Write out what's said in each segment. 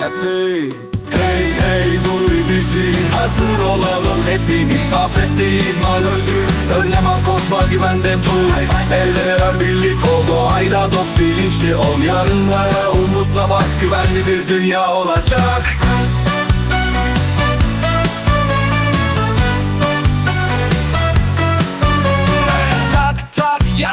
Hey hey hey duy bizi. Hazır olalım hepimiz Afette iman öldü Önlem al korkma güvende dur. Elde ver birlik ol doğayla dost bilinçli ol. Yarınlara umutla bak güvenli bir dünya olacak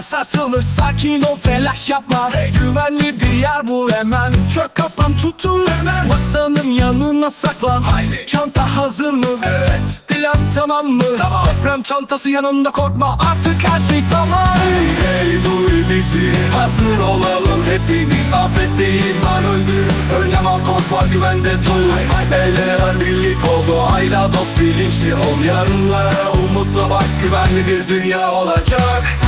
sarsılır sakin ol telaş yapma. Güvenli bir yer bul hemen. Çök kapan tutun hemen. Masanın yanına saklan. Haydi. Çanta hazır mı? Evet. Plan tamam mı? Tamam. Deprem çantası yanında korkma. Artık her şey tamam. Hey hey duy bizi. Hazır olalım hepimiz. Afette iman öldü Önlem al korkma güvende dur. Eller var birlik ol doğayla dost bilinçli ol. Yarınlara umutla bak güvenli bir dünya olacak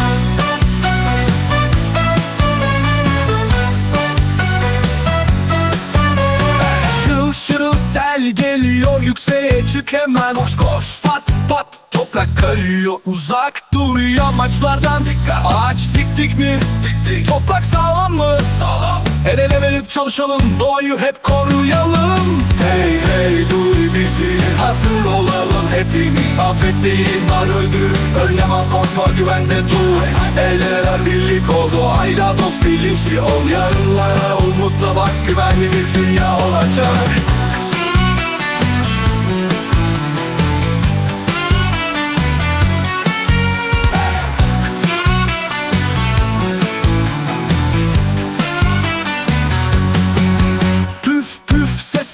sel geliyor yükseğe çık hemen Koş koş. Pat pat toprak kayıyor Uzak dur yamaçlardan dikkat. Ağaç diktik mi? Diktik. Toprak sağlam mı? Sağlam. El ele verip çalışalım doğayı hep koruyalım. Hey hey duy bizi hazır olalım hepimiz. Afette iman öldü. Önlem al korkma güvende dur. El ele ver birlik ol doğayla dost bilinçli ol. Yarınlara umutla bak güvenli bir dünya olacak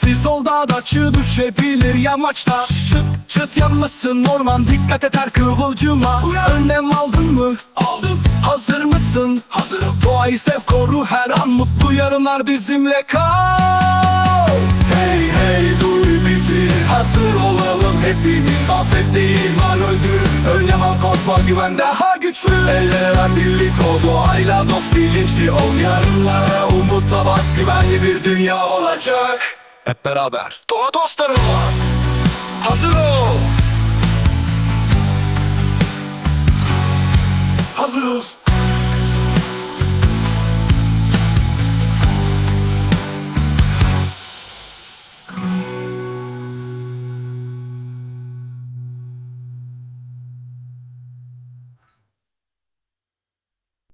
sessiz ol dağda çığ düşebilir yamaçta. Çıt çıt yanmasın orman dikkat et her kıvılcıma. Önlem aldın mı? Aldım. Hazır mısın? Hazırım. Doğayı sev koru her an. Mutlu yarınlar bizimle kal. Hey hey duy bizi. Hazır olalım hepimiz. Afette iman öldü. Önlem al korkma güven daha güçlü. Eller birlik ol doğayla dost bilinçli ol. Yarınlara umutla bak güvenli bir dünya olacak Hep beraber. Doğa dostları Hazır ol